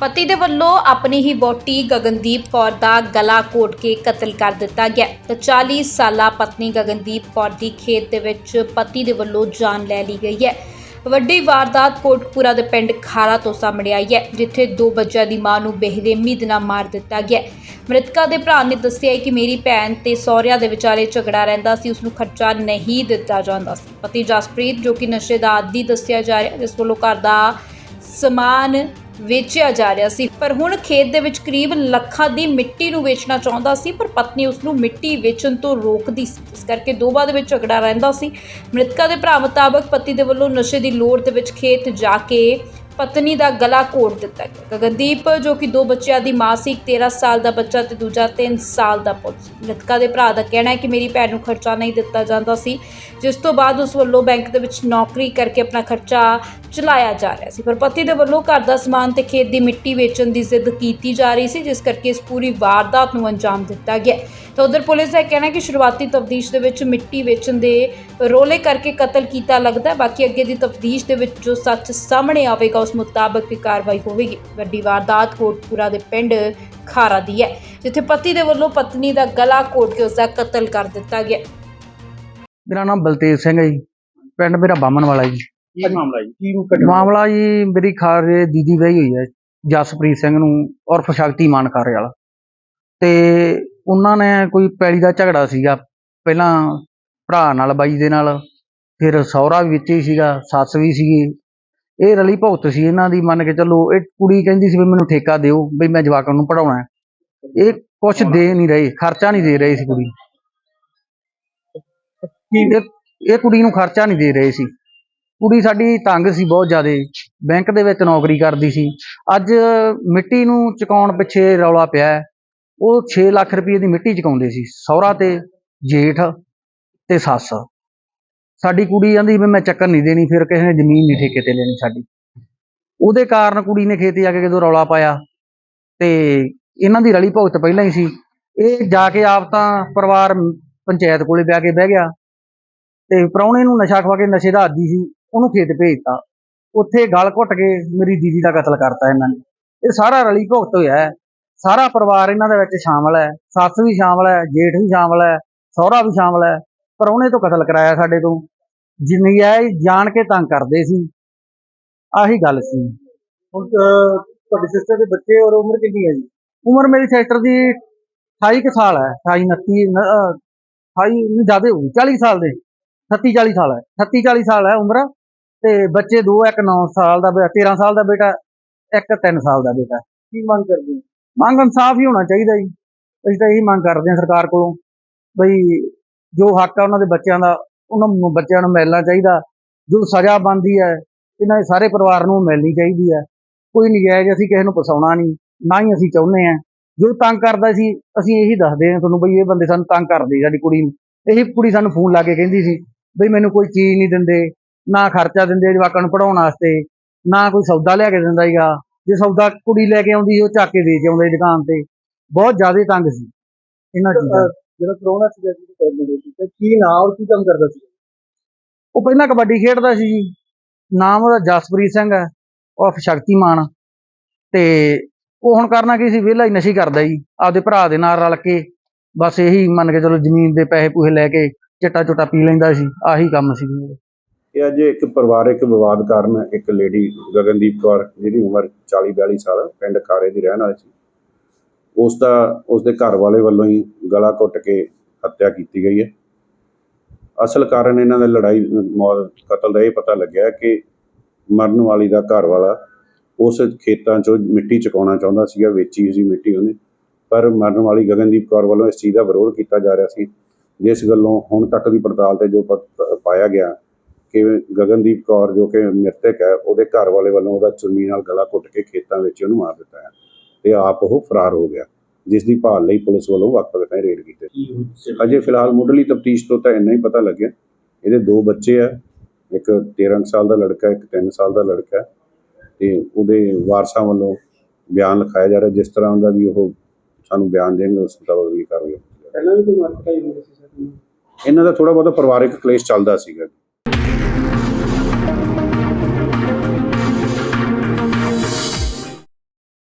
ਪਤੀ ਦੇ ਵੱਲੋਂ ਆਪਣੀ ਹੀ ਵੋਟੀ ਗਗਨਦੀਪ ਕੌਰ ਦਾ ਗਲਾ ਘੋਟ ਕੇ ਕਤਲ ਕਰ ਦਿੱਤਾ ਗਿਆ। ਤੇ 40 ਸਾਲਾ ਪਤਨੀ ਗਗਨਦੀਪ ਕੌਰ ਦੀ ਖੇਤ ਦੇ ਵਿੱਚ ਪਤੀ ਦੇ ਵੱਲੋਂ ਜਾਨ ਲੈ ਲਈ ਗਈ ਹੈ। ਵੱਡੀ ਵਾਰਦਾਤ ਕੋਟਪੂਰਾ ਦੇ ਪਿੰਡ ਖਾਰਾ ਤੋਂ ਸਾਹਮਣੇ ਆਈ ਹੈ, ਜਿੱਥੇ ਦੋ ਬੱਚਿਆਂ ਦੀ ਮਾਂ ਨੂੰ ਬੇਰਹਿਮੀ ਦੇ ਨਾਲ ਮਾਰ ਦਿੱਤਾ ਗਿਆ ਮ੍ਰਿਤਕਾ ਦੇ ਭਰਾ ਨੇ ਦੱਸਿਆ ਕਿ ਮੇਰੀ ਭੈਣ ਤੇ ਸਹੁਰਿਆਂ ਦੇ ਵਿਚਾਲੇ ਝਗੜਾ ਰਹਿੰਦਾ ਸੀ ਉਸ ਨੂੰ ਖਰਚਾ ਨਹੀਂ ਦਿੱਤਾ ਜਾਂਦਾ ਸੀ। ਪਤੀ ਜਸਪ੍ਰੀਤ, ਜੋ ਕਿ ਨਸ਼ੇ ਦਾ ਆਦੀ ਦੱਸਿਆ ਜਾ ਰਿਹਾ ਜਿਸ ਵੱਲੋਂ ਘਰ ਦਾ ਸਮਾਨ ਵੇਚਿਆ ਜਾ ਰਿਹਾ ਸੀ। ਪਰ ਹੁਣ ਖੇਤ ਦੇ ਵਿੱਚ ਕਰੀਬ ਲੱਖਾਂ ਦੀ ਮਿੱਟੀ ਨੂੰ ਵੇਚਣਾ ਚਾਹੁੰਦਾ ਸੀ, ਪਰ ਪਤਨੀ ਉਸ ਨੂੰ ਮਿੱਟੀ ਵੇਚਣ ਤੋਂ ਰੋਕਦੀ ਸੀ। ਇਸ ਕਰਕੇ ਦੋਵਾਂ ਦੇ ਵਿੱਚ ਝਗੜਾ ਰਹਿੰਦਾ ਸੀ। ਮ੍ਰਿਤਕਾ ਦੇ ਭਰਾ ਮੁਤਾਬਕ ਪਤੀ ਦੇ ਵੱਲੋਂ ਨਸ਼ੇ ਦੀ ਲੋੜ ਦੇ ਵਿੱਚ ਖੇਤ ਜਾ ਕੇ ਪਤਨੀ ਦਾ ਗਲਾ ਘੋਟ ਦਿੱਤਾ ਗਿਆ। ਗਗਨਦੀਪ, ਜੋ ਕਿ ਦੋ ਬੱਚਿਆਂ ਦੀ ਮਾਂ ਸੀ, ਇੱਕ 13 ਸਾਲ ਦਾ ਬੱਚਾ ਤੇ ਦੂਜਾ 3 ਸਾਲ ਦਾ ਪੁੱਤ ਸੀ। ਮ੍ਰਿਤਕਾ ਦੇ ਭਰਾ ਦਾ ਕਹਿਣਾ ਹੈ ਕਿ ਮੇਰੀ ਭੈਣ ਨੂੰ ਖਰਚਾ ਨਹੀਂ ਦਿੱਤਾ ਜਾਂਦਾ ਸੀ, ਜਿਸ ਤੋਂ ਬਾਅਦ ਉਸ ਵੱਲੋਂ ਬੈਂਕ ਦੇ ਵਿੱਚ ਨੌਕਰੀ ਕਰਕੇ ਆਪਣਾ ਖਰਚਾ ਚਲਾਇਆ ਜਾ ਰਿਹਾ ਸੀ। ਪਰ ਪਤੀ ਦੇ ਵੱਲੋਂ ਘਰ ਦਾ ਸਮਾਨ ਤੇ ਖੇਤ ਦੀ ਮਿੱਟੀ ਵੇਚਣ ਦੀ ਜ਼ਿੱਦ ਕੀਤੀ ਜਾ ਰਹੀ ਸੀ, ਜਿਸ ਕਰਕੇ ਇਸ ਪੂਰੀ ਵਾਰਦਾਤ ਨੂੰ ਅੰਜਾਮ ਦਿੱਤਾ ਗਿਆ ਤਾਂ ਉਧਰ ਪੁਲਿਸ ਦਾ ਕਹਿਣਾ ਕਿ ਸ਼ੁਰੂਆਤੀ ਤਫਤੀਸ਼ ਦੇ ਵਿੱਚ ਮਿੱਟੀ ਵੇਚਣ ਦੇ ਰੋਲੇ ਕਰਕੇ ਕਤਲ ਕੀਤਾ ਲੱਗਦਾ ਬਾਕੀ ਅੱਗੇ ਦੀ ਤਫਤੀਸ਼ ਦੇ ਵਿੱਚ ਜੋ ਸੱਚ ਸਾਹਮਣੇ ਆਵੇਗਾ ਉਸ ਮੁਤਾਬਕ ਕਾਰਵਾਈ ਹੋਵੇਗੀ। ਵੱਡੀ ਵਾਰਦਾਤ ਕੋਟਪੂਰਾ ਦੇ ਪਿੰਡ ਖਾਰਾ ਦੀ ਹੈ ਜਿੱਥੇ ਪਤੀ ਦੇ ਵੱਲੋਂ ਪਤਨੀ ਦਾ ਗਲਾ ਘੋਟ ਕੇ ਉਸ ਦਾ ਕਤਲ ਕਰ ਦਿੱਤਾ ਗਿਆ। ਮੇਰਾ ਨਾਮ ਬਲਤੇਜ ਸਿੰਘ ਹੈ ਜੀ। ਪਿੰਡ ਮੇਰਾ ਬਾਮਣ ਵਾਲਾ ਜੀ। ਕੀ ਮਾਮਲਾ ਜੀ? ਕੀ ਘਟਨਾ ਮਾਮਲਾ ਜੀ ਮੇਰੀ ਖਾਰੇ ਦੀਦੀ ਵਹੀ ਹੋਈ ਹੈ ਜਸਪ੍ਰੀਤ ਸਿੰਘ ਨੂੰ ਉਰਫ ਸ਼ਕਤੀਮਾਨ ਖਾਰੇ ਵਾਲਾ। ਤੇ ਉਹਨਾਂ ਨੇ ਕੋਈ ਪੈਲੀ ਦਾ ਝਗੜਾ ਸੀਗਾ। ਪਹਿਲਾਂ ਭਰਾ ਨਾਲ ਬਾਈ ਦੇ ਨਾਲ ਫਿਰ ਸਹੁਰਾ ਵੀ ਵਿੱਚ ਹੀ ਸੀਗਾ ਸੱਸ ਵੀ ਸੀਗੀ। ਇਹ ਰਲੀ ਭੁਗਤ ਸੀ ਇਹਨਾਂ ਦੀ ਮੰਨ ਕੇ ਚੱਲੋ ਇਹ ਕੁੜੀ ਕਹਿੰਦੀ ਸੀ ਵੀ ਮੈਨੂੰ ਠੇਕਾ ਦਿਓ ਵੀ ਮੈਂ ਜਵਾਕਾਂ ਨੂੰ ਪੜਾਉਣਾ ਇਹ ਕੁਛ ਦੇ ਨਹੀਂ ਰਹੇ ਖਰਚਾ ਨਹੀਂ ਦੇ ਰਹੇ ਸੀ ਕੁੜੀ। ਇਹ ਇਹ ਕੁੜੀ ਨੂੰ ਖਰਚਾ ਨਹੀਂ ਦੇ ਰਹੇ ਸੀ। ਕੁੜੀ ਸਾਡੀ ਤੰਗ ਸੀ ਬਹੁਤ ਜ਼ਿਆਦੇ ਬੈਂਕ ਦੇ ਵਿੱਚ ਨੌਕਰੀ ਕਰਦੀ ਸੀ। ਅੱਜ ਮਿੱਟੀ ਨੂੰ ਚੁਕਾਉਣ ਪਿੱਛੇ ਰੌਲਾ ਪਿਆ। ਉਹ 6 ਲੱਖ ਰੁਪਏ ਦੀ ਮਿੱਟੀ ਚੁਕਾਉਂਦੇ ਸੀ ਸਹੁਰਾ ਤੇ ਜੇਠ ਤੇ ਸੱਸ। ਸਾਡੀ ਕੁੜੀ ਕਹਿੰਦੀ ਵੀ ਮੈਂ ਚੱਕਰ ਨਹੀਂ ਦੇਣੀ, ਫਿਰ ਕਿਸੇ ਨੇ ਜ਼ਮੀਨ ਨਹੀਂ ਠੇਕੇ ਤੇ ਲੈਣੀ ਸਾਡੀ। ਉਹਦੇ ਕਾਰਨ ਕੁੜੀ ਨੇ ਖੇਤ ਆ ਕੇ ਜਦੋਂ ਰੌਲਾ ਪਾਇਆ ਤੇ ਇਹਨਾਂ ਦੀ ਰਲੀ ਭੁਗਤ ਪਹਿਲਾਂ ਹੀ ਸੀ। ਇਹ ਜਾ ਕੇ ਆਪ ਤਾਂ ਪਰਿਵਾਰ ਪੰਚਾਇਤ ਕੋਲੇ ਬਹਿ ਕੇ ਬਹਿ ਗਿਆ ਤੇ ਪ੍ਰਾਹੁਣੇ ਨੂੰ ਨਸ਼ਾ ਖਵਾ ਕੇ ਨਸ਼ੇ ਦਾ ਆਦੀ ਸੀ, ਉਹਨੂੰ ਖੇਤ ਭੇਜਤਾ। ਉੱਥੇ ਗਲ ਘੁੱਟ ਕੇ ਮੇਰੀ ਦੀਦੀ ਦਾ ਕਤਲ ਕਰਤਾ ਇਹਨਾਂ ਨੇ। ਇਹ ਸਾਰਾ ਰਲੀ ਭੁਗਤ ਹੋਇਆ ਹੈ। ਸਾਰਾ ਪਰਿਵਾਰ ਇਹਨਾਂ ਦੇ ਵਿੱਚ ਸ਼ਾਮਲ ਹੈ। ਸੱਸ ਵੀ ਸ਼ਾਮਲ ਹੈ, ਜੇਠ ਵੀ ਸ਼ਾਮਲ ਹੈ, ਸਹੁਰਾ ਵੀ ਸ਼ਾਮਲ ਹੈ। ਪ੍ਰਾਹੁਣੇ ਤੋਂ ਕਤਲ ਕਰਾਇਆ ਸਾਡੇ ਤੋਂ। ਜਿੰਨੀ ਹੈ ਜਾਣ ਕੇ ਤੰਗ ਕਰਦੇ ਸੀ। ਆਹੀ ਗੱਲ ਸੀ। ਹੁਣ ਤੁਹਾਡੀ ਸਿਸਟਰ ਦੇ ਬੱਚੇ ਔਰ ਉਮਰ ਕਿੰਨੀ ਹੈ ਜੀ? ਉਮਰ ਮੇਰੀ ਸਿਸਟਰ ਦੀ 28 ਕੁ ਸਾਲ ਹੈ। 28 29 ਨ- ਅਹ, 28 ਨਹੀਂ ਜ਼ਿਆਦਾ ਹੋਊ 40 ਸਾਲ ਦੇ। 38 40 ਸਾਲ ਹੈ। 38 40 ਸਾਲ ਹੈ ਉਮਰ। ਤੇ ਬੱਚੇ ਦੋ ਇੱਕ 9 ਸਾਲ ਦਾ ਬੇ- 13 ਸਾਲ ਦਾ ਬੇਟਾ ਇੱਕ 3 ਸਾਲ ਦਾ ਬੇਟਾ। ਕੀ ਮੰਗ ਕਰਦੇ? ਮੰਗ ਇਨਸਾਫ ਹੀ ਹੋਣਾ ਚਾਹੀਦਾ ਜੀ। ਅਸੀਂ ਤਾਂ ਇਹੀ ਮੰਗ ਕਰਦੇ ਹਾਂ ਸਰਕਾਰ ਕੋਲੋਂ। ਬਈ ਜੋ ਹੱਕ ਆ ਉਹਨਾਂ ਦੇ ਬੱਚਿਆਂ ਦਾ ਉਹਨਾਂ ਨੂੰ ਬੱਚਿਆਂ ਨੂੰ ਮਿਲਣਾ ਚਾਹੀਦਾ। ਜੋ ਸਜ਼ਾ ਬਣਦੀ ਹੈ ਇਹਨਾਂ ਦੇ ਸਾਰੇ ਪਰਿਵਾਰ ਨੂੰ ਮਿਲਣੀ ਚਾਹੀਦੀ ਹੈ। ਕੋਈ ਨਜਾਇਜ਼ ਅਸੀਂ ਕਿਸੇ ਨੂੰ ਫਸਾਉਣਾ ਨਹੀਂ ਨਾ ਹੀ ਅਸੀਂ ਚਾਹੁੰਦੇ ਹਾਂ। ਜੋ ਤੰਗ ਕਰਦਾ ਸੀ ਅਸੀਂ ਇਹੀ ਦੱਸਦੇ ਹਾਂ ਤੁਹਾਨੂੰ ਬਈ ਇਹ ਬੰਦੇ ਸਾਨੂੰ ਤੰਗ ਕਰਦੇ ਸਾਡੀ ਕੁੜੀ ਨੂੰ। ਇਹੀ ਕੁੜੀ ਸਾਨੂੰ ਫੋਨ ਲਾ ਕੇ ਕਹਿੰਦੀ ਸੀ ਬਈ ਮੈਨੂੰ ਕੋਈ ਚੀਜ਼ ਨਹੀਂ ਦਿੰਦੇ ਨਾ ਖਰਚਾ ਦਿੰਦੇ ਜਵਾਕਾਂ ਨੂੰ ਪੜਾਉਣ ਵਾਸਤੇ ਨਾ ਕੋਈ ਸੌਦਾ ਲਿਆ ਕੇ ਦਿੰਦਾ ਸੀਗਾ। ਜੇ ਸੌਦਾ ਕੁੜੀ ਲੈ ਕੇ ਆਉਂਦੀ ਉਹ ਚੱਕ ਕੇ ਵੇਚ ਆਉਂਦੇ ਦੁਕਾਨ ਤੇ। ਬਹੁਤ ਜ਼ਿਆਦਾ ਤੰਗ ਸੀ। ਇਹਨਾਂ ਚੀਜ਼ਾਂ ਜਿਹੜਾ ਕਰੋਨਾ ਸੀ ਜੀ ਕਰਦੇ ਸੀ ਤੇ ਕੀ ਨਾਂ ਔਰ ਕੀ ਕੰਮ ਕਰਦਾ ਸੀ ਉਹ ਪਹਿਲਾਂ ਕਬੱਡੀ ਖੇਡਦਾ ਸੀ ਜੀ। ਨਾਮ ਉਹਦਾ ਜਸਪ੍ਰੀਤ ਸਿੰਘ ਹੈ ਉਹ ਸ਼ਕਤੀਮਾਨ। ਤੇ ਉਹ ਹੁਣ ਕਰਨਾ ਕੀ ਸੀ ਵਿਹਲਾ ਹੀ ਨਸ਼ੀ ਕਰਦਾ ਜੀ ਆਪਦੇ ਭਰਾ ਦੇ ਨਾਲ ਰਲ ਕੇ। ਬਸ ਇਹੀ ਮੰਨ ਕੇ ਚਲੋ ਜ਼ਮੀਨ ਦੇ ਪੈਸੇ ਪੂਹੇ ਲੈ ਕੇ ਚਿੱਟਾ ਚੁੱਟਾ ਪੀ ਲੈਂਦਾ ਸੀ ਆਹੀ ਕੰਮ ਸੀ ਜੀ। ਇਹ ਅੱਜ ਇੱਕ ਪਰਿਵਾਰਕ ਵਿਵਾਦ ਕਾਰਨ ਇੱਕ ਲੇਡੀ ਗਗਨਦੀਪ ਕੌਰ ਜਿਹਦੀ ਉਮਰ 40 42 ਸਾਲ ਪਿੰਡ ਕਾਰੇ ਦੀ ਰਹਿਣ ਵਾਲੀ ਸੀ। ਉਸ ਦਾ, ਉਸ ਦੇ ਘਰ ਵਾਲੇ ਵੱਲੋਂ ਹੀ ਗਲਾ ਘੁੱਟ ਕੇ ਹੱਤਿਆ ਕੀਤੀ ਗਈ ਹੈ। ਅਸਲ ਕਾਰਨ ਇਹਨਾਂ ਦੇ ਲੜਾਈ, ਮੌਤ, ਕਤਲ ਦਾ ਇਹ ਪਤਾ ਲੱਗਿਆ ਕਿ ਮਰਨ ਵਾਲੀ ਦਾ ਘਰ ਵਾਲਾ ਉਸ ਖੇਤਾਂ 'ਚੋਂ ਮਿੱਟੀ ਚੁਕਾਉਣਾ ਚਾਹੁੰਦਾ ਸੀਗਾ, ਵੇਚੀ ਸੀ ਮਿੱਟੀ ਉਹਨੇ। ਪਰ ਮਰਨ ਵਾਲੀ ਗਗਨਦੀਪ ਕੌਰ ਵੱਲੋਂ ਇਸ ਚੀਜ਼ ਦਾ ਵਿਰੋਧ ਕੀਤਾ ਜਾ ਰਿਹਾ ਸੀ, ਜਿਸ ਗੱਲੋਂ ਹੁਣ ਤੱਕ ਦੀ ਪੜਤਾਲ ਤੇ ਜੋ ਪ- ਪਾਇਆ ਗਿਆ ਕਿ ਗਗਨਦੀਪ ਕੌਰ ਜੋ ਕਿ ਮ੍ਰਿਤਕ ਹੈ, ਉਹਦੇ ਘਰ ਵਾਲੇ ਵੱਲੋਂ ਉਹਦਾ ਚੁੰਨੀ ਨਾਲ ਗਲਾ ਘੁੱਟ ਕੇ ਖੇਤਾਂ ਵਿੱਚ ਉਹਨੂੰ ਮਾਰ ਦਿੱਤਾ ਹੈ। ਤੇ ਆਪ ਉਹ ਫਰਾਰ ਹੋ ਗਿਆ ਜਿਸ ਦੀ ਭਾਲ ਲਈ ਪੁਲਿਸ ਵੱਲੋਂ ਵਕਤ ਵਕਤ ਰੇਡ ਕੀਤੇ। ਅਜੇ ਫਿਲਹਾਲ ਮੁੱਢਲੀ ਤਫਤੀਸ਼ ਤੋਂ ਤਾਂ ਇੰਨਾ ਹੀ ਪਤਾ ਲੱਗਿਆ। ਇਹਦੇ ਦੋ ਬੱਚੇ ਆ ਇੱਕ 13 ਸਾਲ ਦਾ ਲੜਕਾ ਇੱਕ 3 ਸਾਲ ਦਾ ਲੜਕਾ। ਤੇ ਉਹਦੇ ਵਾਰਸਾਂ ਵੱਲੋਂ ਬਿਆਨ ਲਿਖਾਇਆ ਜਾ ਰਿਹਾ ਜਿਸ ਤਰ੍ਹਾਂ ਦਾ ਵੀ ਉਹ ਸਾਨੂੰ ਬਿਆਨ ਦੇਣਗੇ ਉਸ ਮੁਤਾਬਕ ਅਗਲੀ ਕਾਰਵਾਈ ਹੋਵੇਗੀ। ਪਹਿਲਾਂ ਵੀ ਕੋਈ ਮਾਰਕਟਾਈ ਹੁੰਦੀ ਸੀ ਸਰ? ਇਹਨਾਂ ਦਾ ਥੋੜਾ ਬਹੁਤਾ ਪਰਿਵਾਰਕ ਕਲੇਸ਼ ਚੱਲਦਾ ਸੀਗਾ।